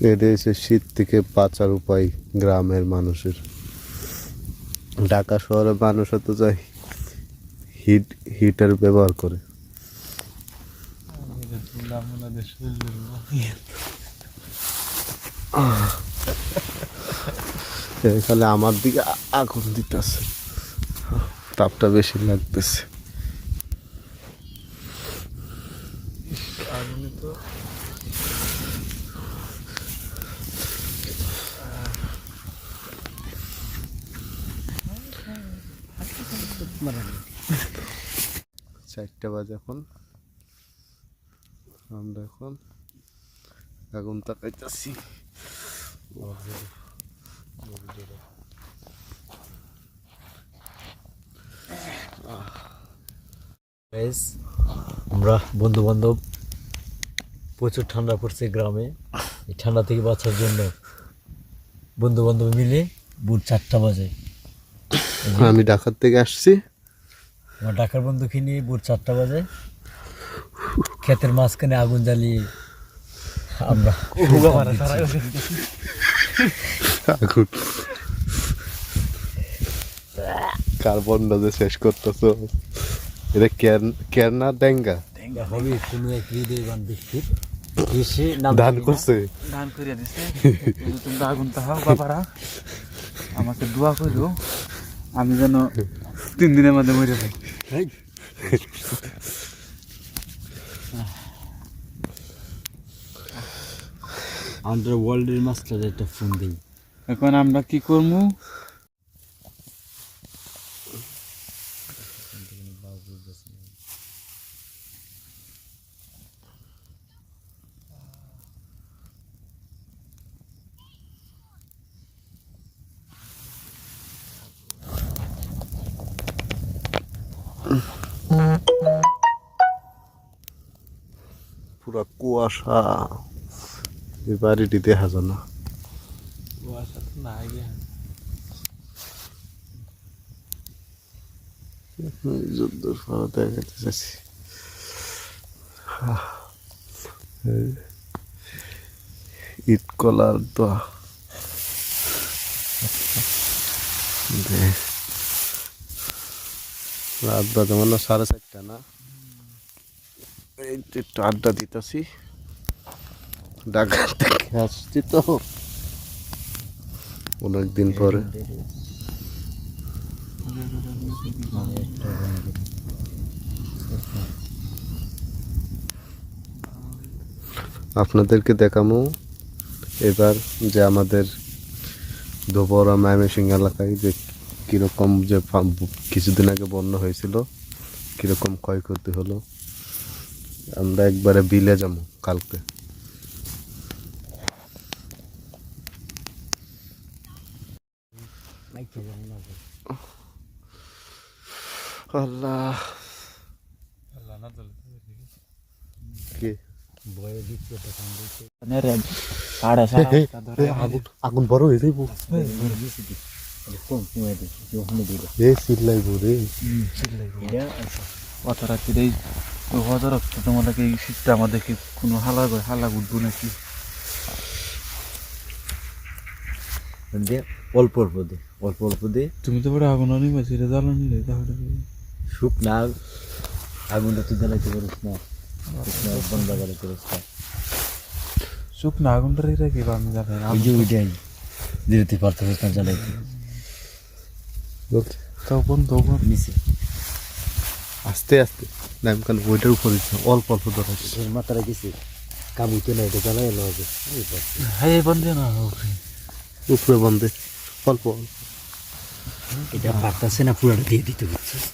এটা হচ্ছে শীত থেকে বাঁচার উপায় গ্রামের মানুষের। ঢাকা শহরের মানুষ তো যায় হিট হিটার ব্যবহার করে। এখানে আমার দিকে আগুন দিতেছে। তাপটা বেশি লাগতেছে। চারটা বাজে এখন। আমরা এখন আগুন তাকাইতেছি। আমরা বন্ধু বান্ধব প্রচুর ঠান্ডা পড়ছে গ্রামে। এই ঠান্ডা থেকে বাঁচার জন্য বন্ধু বান্ধব মিলে ভোর চারটা বাজে। আমি ঢাকার থেকে আসছি। আমার ডাকার বন্ধুকে নিয়ে ভোর চারটা বাজে। ক্ষেতের মাঝখানে আগুন জ্বালিয়ে আমরা আগুন কার্বনটা যে শেষ করতেছো? এটা কেন কেন না ডেঙ্গা? হবে কোনো এক হৃদয়বান ব্যক্তির ধান করছে। দান করিয়া দিছে। তোমরা আগুন তাহাও বাবারা। আমাকে দোয়া করিও। আমি যেন তিন দিনের মধ্যে মরে যাই। এই, আমাদের ওয়ার্ল্ডের মাস্টার একটা ফোন দিই এখন আমরা কি করব পুরা কুয়াশা। এই বাড়িটি দেখা যায় না। দেখাতে চাচ্ছি ইট কলার দোয়া। দে। রাত বাজে সাড়ে চারটা না? এই একটু আড্ডা দিতেছি। ঢাকা থেকে আসছি তো। অনেকদিন পরে। আপনাদেরকে দেখামো। এবার যে আমাদের দুপুরা ময়মনসিং এলাকায় যে কীরকম যে কিছুদিন আগে বন্যা হয়েছিল কীরকম ক্ষয়ক্ষতি হলো আমরা একবারে বিলে যাব কালকে। আল্লাহ। আগুন আগুন বড় হয়ে যাইব। এটা তোমাদেরকে এই শীতটা আমাদেরকে কোনো হালা হালা উঠবো নাকি দিয়ে অল্প অল্প দে অল্প অল্প দে তুমি তো বড় আগুন অনেক বেশি রে জ্বালানি রে তাহলে শুকনা আগুনটা তুই জ্বালাইতে পারিস না বন্ধ জ্বালাইতে পারিস না শুকনো আগুনটা রে রাখি আমি জানি না ওই যে ওইটাই যেতে তুই পারতেছিস না জ্বালাইতে তাও বন্ধ কর নিচে। আস্তে আস্তে। নাম কাল ওইটার উপরে অল্প অল্প ধরা মাথাটা গেছে কামুইতে না এটা জ্বালাই এলো বল। হ্যাঁ বন্ধ না উপরে বন্ধে অল্প অল্প। এটা পারতেছে না পুরোটা দিয়ে দিতে বুঝছিস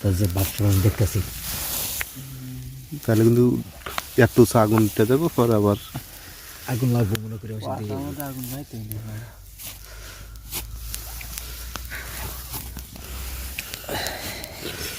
তার যে বাথরুম আমি দেখতেছি। তাহলে কিন্তু একটু আগুন উঠে যাব পরে আবার আগুন লাগবে মনে করে আগুন যাইতে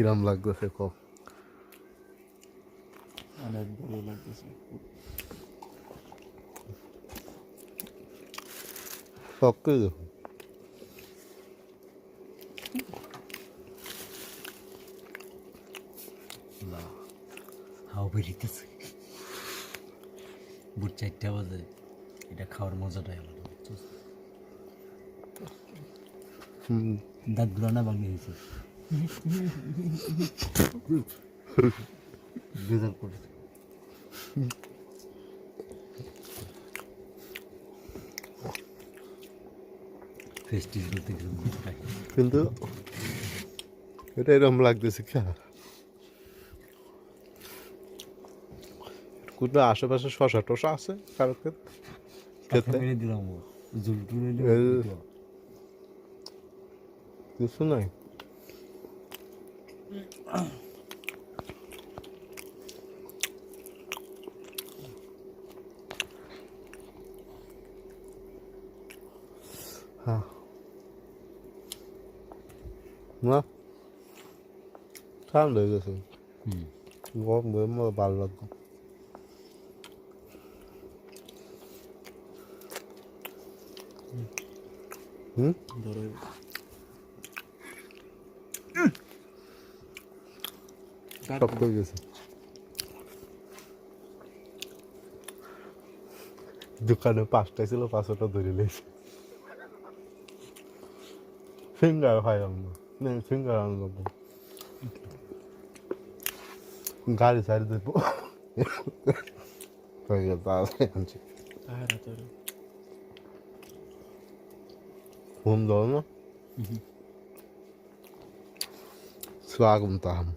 কিরাম লাগতেছে কপ অনেক ভালো লাগতেছে। শক্ত দেখুন হাওয়া বেরিতেছে বুট চারটা বাজে। এটা খাওয়ার মজাটাই আলাদা দাঁতগুলো না ভাঙে গেছে। বেজার মজাটাই কিন্তু এটা এরকম লাগতেছে কি কোথাও আশেপাশে শশা টশা আছে কারও খেতে দিলাম ও জুল টুল এলে এই- ওই তো। কিছু নাই হ্যাঁ না ঠান্ডা হয়ে গেছে হুম গরম গরম আমার ভালো লাগবে হুম ধরো সব হয়ে গেছে দোকানে পাঁচটা ছিল পাঁচটা ধরে লেগেছে ফিঙ্গার হয় আমরা ফিঙ্গার আনব গাড়ি সাইড দেবো। হয়ে গেল তাড়াতাড়ি আনছি। ঘুম দাও না। স্বাগম তাহাম